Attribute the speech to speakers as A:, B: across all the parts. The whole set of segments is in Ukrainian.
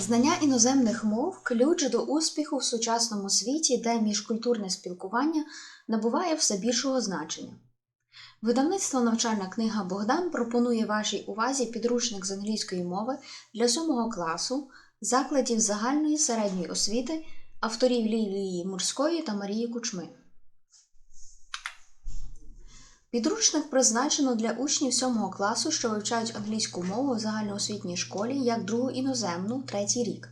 A: Знання іноземних мов ключ до успіху в сучасному світі, де міжкультурне спілкування набуває все більшого значення. Видавництво навчальна книга Богдан пропонує вашій увазі підручник з англійської мови для 7 класу закладів загальної середньої освіти авторів Лілії Мурської та Марії Кучми. Підручник призначено для учнів 7 класу, що вивчають англійську мову в загальноосвітній школі як другу іноземну третій рік,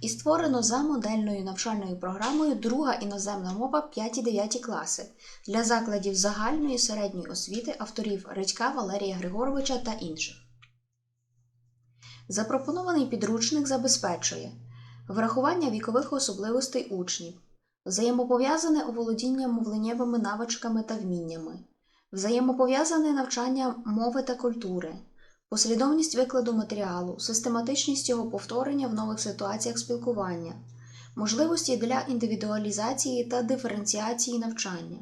A: і створено за модельною навчальною програмою Друга іноземна мова 5-9 класи для закладів загальної середньої освіти авторів Редька Валерія Григоровича та інших. Запропонований підручник забезпечує врахування вікових особливостей учнів, взаємопов'язане оволодіння мовленнєвими навичками та вміннями взаємопов'язане навчання мови та культури, послідовність викладу матеріалу, систематичність його повторення в нових ситуаціях спілкування, можливості для індивідуалізації та диференціації навчання,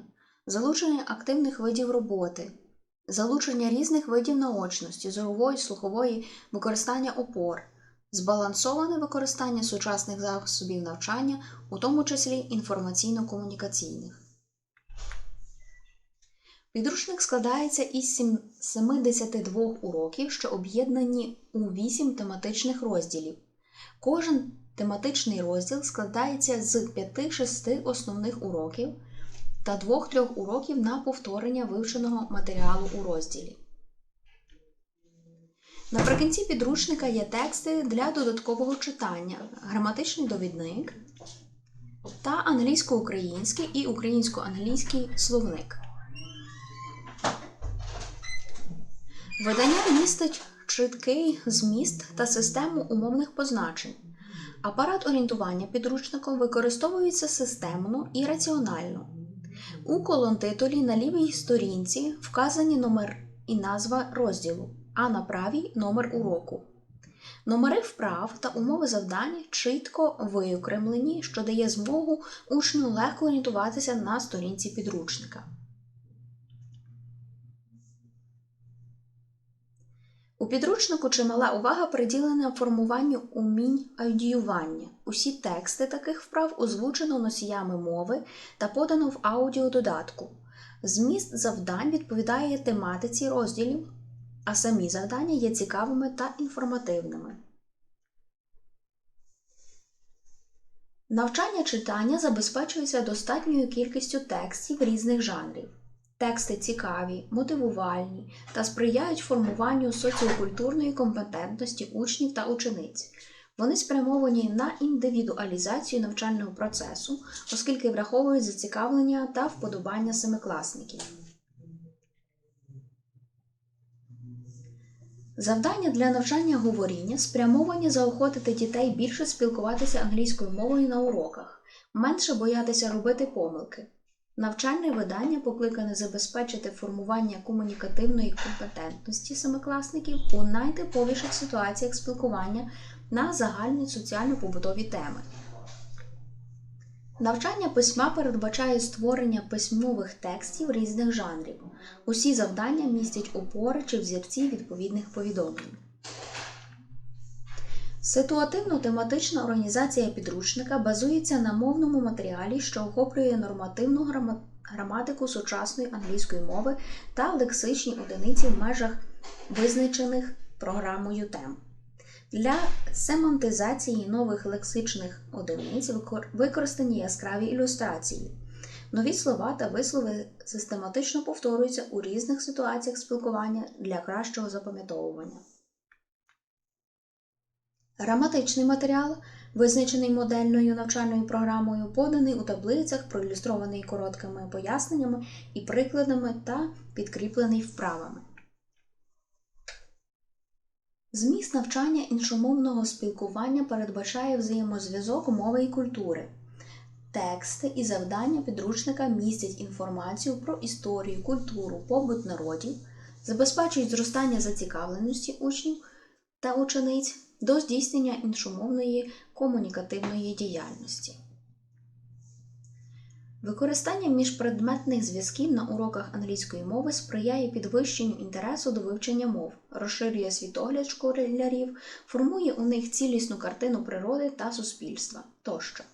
A: залучення активних видів роботи, залучення різних видів наочності, зорової, слухової, використання опор, збалансоване використання сучасних засобів навчання, у тому числі інформаційно-комунікаційних. Підручник складається із 72 уроків, що об'єднані у 8 тематичних розділів. Кожен тематичний розділ складається з 5-6 основних уроків та 2-3 уроків на повторення вивченого матеріалу у розділі. Наприкінці підручника є тексти для додаткового читання, граматичний довідник та англійсько-український і українсько-англійський словник. Видання містить чіткий зміст та систему умовних позначень. Апарат орієнтування підручником використовується системно і раціонально. У колонтитулі на лівій сторінці вказані номер і назва розділу, а на правій номер уроку. Номери вправ та умови завдань чітко виокремлені, що дає змогу учню легко орієнтуватися на сторінці підручника. У підручнику чимала увага приділена формуванню умінь аудіювання. Усі тексти таких вправ озвучено носіями мови та подано в аудіододатку. Зміст завдань відповідає тематиці розділів, а самі завдання є цікавими та інформативними. Навчання читання забезпечується достатньою кількістю текстів різних жанрів. Тексти цікаві, мотивувальні та сприяють формуванню соціокультурної компетентності учнів та учениць. Вони спрямовані на індивідуалізацію навчального процесу, оскільки враховують зацікавлення та вподобання семикласників. Завдання для навчання говоріння спрямовані заохотити дітей більше спілкуватися англійською мовою на уроках, менше боятися робити помилки. Навчальне видання покликане забезпечити формування комунікативної компетентності семикласників у найтиповіших ситуаціях спілкування на загальні соціально-побутові теми. Навчання письма передбачає створення письмових текстів різних жанрів. Усі завдання містять опори чи взірці відповідних повідомлень. Ситуативно-тематична організація підручника базується на мовному матеріалі, що охоплює нормативну граматику сучасної англійської мови та лексичні одиниці в межах визначених програмою тем. Для семантизації нових лексичних одиниць використані яскраві ілюстрації. Нові слова та вислови систематично повторюються у різних ситуаціях спілкування для кращого запам'ятовування. Граматичний матеріал, визначений модельною навчальною програмою, поданий у таблицях, проілюстрований короткими поясненнями і прикладами та підкріплений вправами. Зміст навчання іншомовного спілкування передбачає взаємозв'язок мови і культури. Тексти і завдання підручника містять інформацію про історію, культуру, побут народів, забезпечують зростання зацікавленості учнів та учениць до здійснення іншомовної комунікативної діяльності. Використання міжпредметних зв'язків на уроках англійської мови сприяє підвищенню інтересу до вивчення мов, розширює світогляд школярів, формує у них цілісну картину природи та суспільства тощо.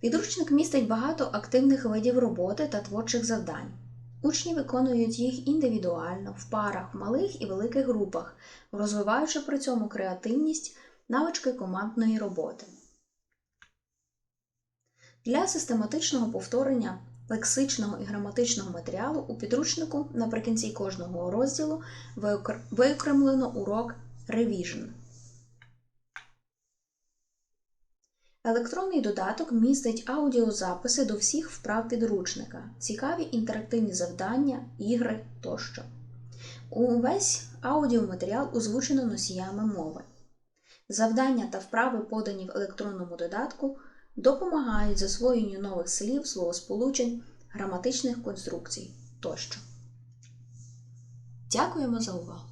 A: Підручник містить багато активних видів роботи та творчих завдань. Учні виконують їх індивідуально, в парах, в малих і великих групах, розвиваючи при цьому креативність, навички командної роботи. Для систематичного повторення лексичного і граматичного матеріалу у підручнику наприкінці кожного розділу виокремлено урок Revision. Електронний додаток містить аудіозаписи до всіх вправ підручника, цікаві інтерактивні завдання, ігри тощо. Увесь аудіоматеріал озвучено носіями мови. Завдання та вправи, подані в електронному додатку, допомагають засвоєнню нових слів, словосполучень, граматичних конструкцій тощо. Дякуємо за увагу!